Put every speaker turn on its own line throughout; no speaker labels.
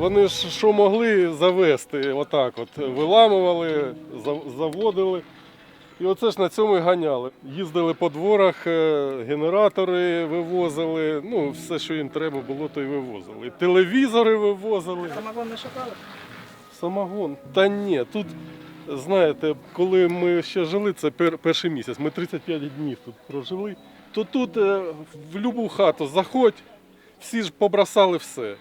Вони ж що могли завести, отак от виламували, заводили. І оце ж на цьому і ганяли. Їздили по дворах, е, генератори вивозили, ну, все, що їм треба було, то й вивозили. І телевізори вивозили.
Самогон не шукали?
Самогон. Та ні, тут, знаєте, коли ми ще жили, це перший місяць, ми 35 днів тут прожили, то тут е, в будь-яку хату заходь, всі ж побросали все.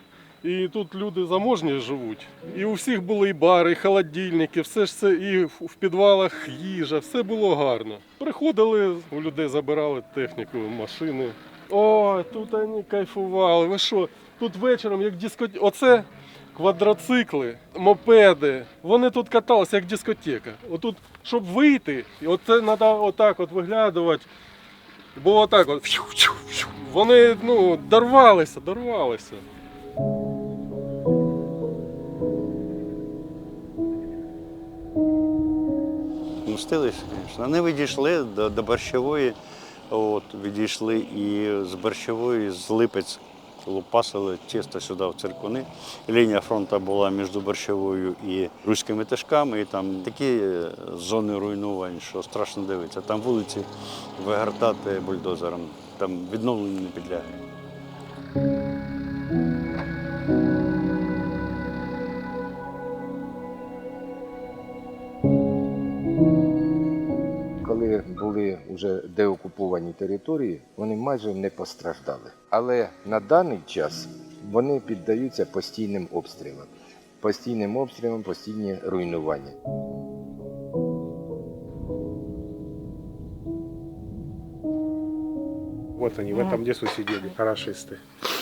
І тут люди заможні живуть. І у всіх були і бари, і холодильники, все ж це, і в підвалах їжа, все було гарно. Приходили, у людей забирали техніку, машини. Ой, тут вони кайфували. Ви що? Тут вечором, як дискотека. Оце квадроцикли, мопеди. Вони тут каталися як дискотека. Отут, щоб вийти, оце треба отак от виглядувати. Бо отак от. Вони ну, дорвалися, дорвалися.
Мстились, звісно. Вони відійшли до, до борщової, от, відійшли і з борщової, з Липець лупасили чисто сюди в циркуни. Лінія фронту була між борщовою і руськими тишками, і там такі е, зони руйнувань, що страшно дивитися. Там вулиці вигортати бульдозером, там відновлення не підлягає.
Коли були вже деокуповані території, вони майже не постраждали. Але на даний час вони піддаються постійним обстрілам. Постійним обстрілам, постійні руйнування.
Вот они в этом лесу сидели, хорошисты.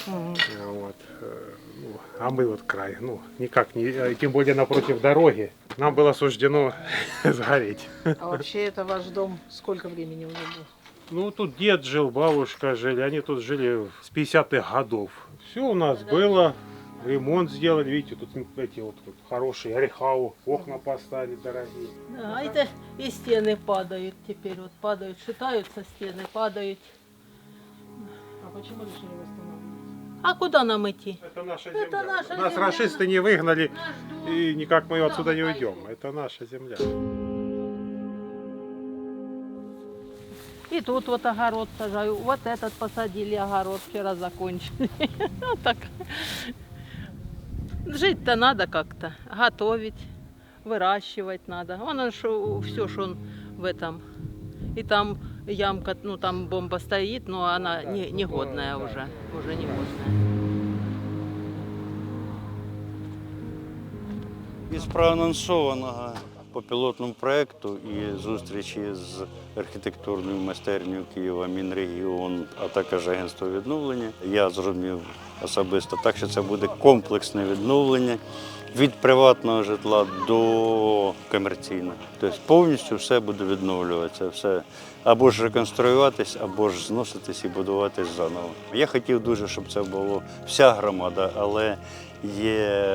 Мгм.
А Вот. э, ну, А мы вот край, ну, никак не, э, тем более напротив дороги. Нам было суждено сгореть.
А вообще это ваш дом сколько времени уже был?
Ну, тут дед жил, бабушка жили, они тут жили с 50-х годов. Все у нас было, ремонт сделали, видите, тут эти вот, вот хорошие рехау, окна поставили дорогие.
Да, а это и стены падают теперь, вот падают, шатаются стены, падают.
А почему решили восстанавливать?
А куда нам идти?
Это наша
Это
земля.
наша
Нас
земля.
расисты не выгнали, и никак мы отсюда не уйдем. Это наша земля.
И тут вот огород сажаю, вот этот посадили огород, вчера закончили. Вот так. Жить-то надо как-то, готовить, выращивать надо. Вон что, все, что он в этом. И там ямка, ну там бомба стоит, но она
Да,
не,
ну,
негодная
да.
уже, уже негодная.
Із проанонсованого по пілотному проєкту і зустрічі з архітектурною майстернею Києва, Мінрегіон, а також агентство відновлення, я зрозумів особисто так, що це буде комплексне відновлення від приватного житла до комерційного. Тобто повністю все буде відновлюватися, все або ж реконструюватись, або ж зноситись і будуватись заново. Я хотів дуже, щоб це було вся громада, але є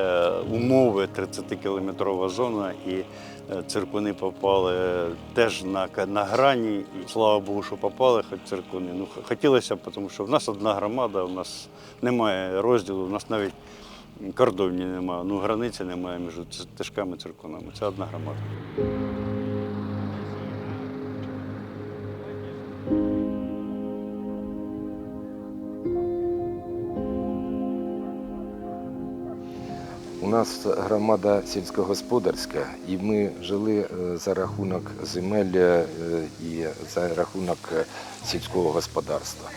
умови 30-кілометрова зона, і е, циркуни попали теж на, на грані. І слава Богу, що попали хоч циркуни. Ну, хотілося б, тому що в нас одна громада, у нас немає розділу, у нас навіть кордонів немає, ну границі немає між тишками і циркунами. Це одна громада.
У нас громада сільськогосподарська, і ми жили е, за рахунок земель е, і за рахунок е, сільського господарства.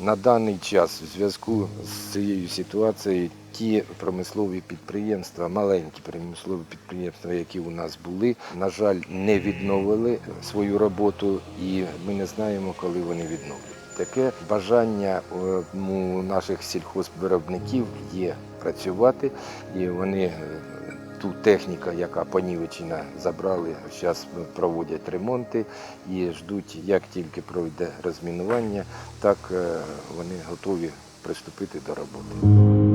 На даний час в зв'язку з цією ситуацією ті промислові підприємства, маленькі промислові підприємства, які у нас були, на жаль, не відновили свою роботу, і ми не знаємо, коли вони відновлять. Таке бажання е, у наших сільхозвиробників є працювати, і вони е, ту техніку, яка понівечена, забрали, зараз проводять ремонти і ждуть, як тільки пройде розмінування, так е, вони готові приступити до роботи.